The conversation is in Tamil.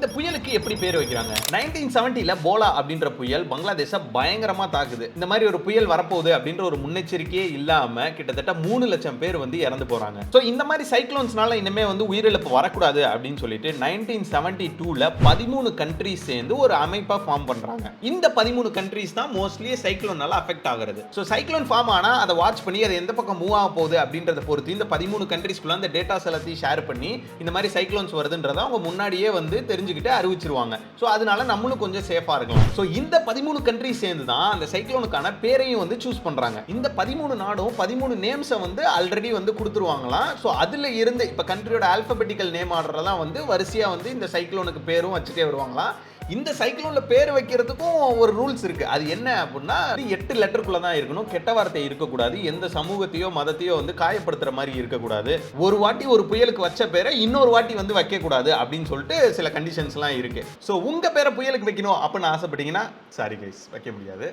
இந்த புயலுக்கு எப்படி பேர் வைக்கிறாங்க? நைன்டீன் செவன்ட்டில போலா அப்படின்ற புயல் பங்களாதேஷை பயங்கரமா தாக்குது. இந்த மாதிரி ஒரு புயல் வரப்போகுது அப்படின்ற ஒரு முன்னெச்சரிக்கையே இல்லாம கிட்டத்தட்ட மூணு லட்சம் பேர் வந்து இறந்து போறாங்க. ஸோ இந்த மாதிரி சைக்ளோன்ஸ்னால இனிமே வந்து உயிரிழப்பு வரக்கூடாது அப்படின்னு சொல்லிட்டு நைன்டீன் செவன்டி டூல பதிமூணு கண்ட்ரிஸ் சேர்ந்து ஒரு அமைப்பா ஃபார்ம் பண்றாங்க. இந்த பதிமூணு கண்ட்ரிஸ் தான் மோஸ்ட்லி சைக்ளோனால அஃபெக்ட் ஆகுறது. ஸோ சைக்ளோன் ஃபார்ம் ஆனா அதை வாட்ச் பண்ணி அது எந்த பக்கம் மூவ் ஆக போகுது அப்படின்றத பொறுத்து இந்த பதிமூணு கண்ட்ரிஸ்க்குள்ள அந்த டேட்டாஸ் எல்லாத்தையும் ஷேர் பண்ணி இந்த மாதிரி சைக்ளோன்ஸ் வருதுன்றதை அவங்க முன்னாடியே வந்து தெரிஞ்சு தெரிஞ்சுக்கிட்டு அறிவிச்சிருவாங்க. ஸோ அதனால நம்மளும் கொஞ்சம் சேஃபாக இருக்கலாம். ஸோ இந்த பதிமூணு கண்ட்ரி சேர்ந்து தான் அந்த சைக்ளோனுக்கான பேரையும் வந்து சூஸ் பண்ணுறாங்க இந்த பதிமூணு நாடும் பதிமூணு நேம்ஸை வந்து ஆல்ரெடி வந்து கொடுத்துருவாங்களாம். ஸோ அதில் இருந்து இப்போ கண்ட்ரியோட ஆல்பபெட்டிக்கல் நேம் ஆர்டர்லாம் வந்து வரிசையாக வந்து இந்த சைக்ளோனுக்கு பேரும் வச்சுட்டே வருவாங்களாம். இந்த சைக்கிளோனில் பேர் வைக்கிறதுக்கும் ஒரு ரூல்ஸ் இருக்கு. அது என்ன அப்படின்னா அது எட்டு லெட்டருக்குள்ள தான் இருக்கணும். கெட்ட வார்த்தை இருக்கக்கூடாது. எந்த சமூகத்தையோ மதத்தையோ வந்து காயப்படுத்துற மாதிரி இருக்கக்கூடாது. ஒரு வாட்டி ஒரு புயலுக்கு வச்ச பேரை இன்னொரு வாட்டி வந்து வைக்க கூடாது அப்படின்னு சொல்லிட்டு சில கண்டிஷன்ஸ்லாம் இருக்கு. ஸோ உங்க பேரை புயலுக்கு வைக்கணும் அப்படின்னு ஆசைப்பட்டீங்கன்னா சாரி கைஸ் வைக்க முடியாது.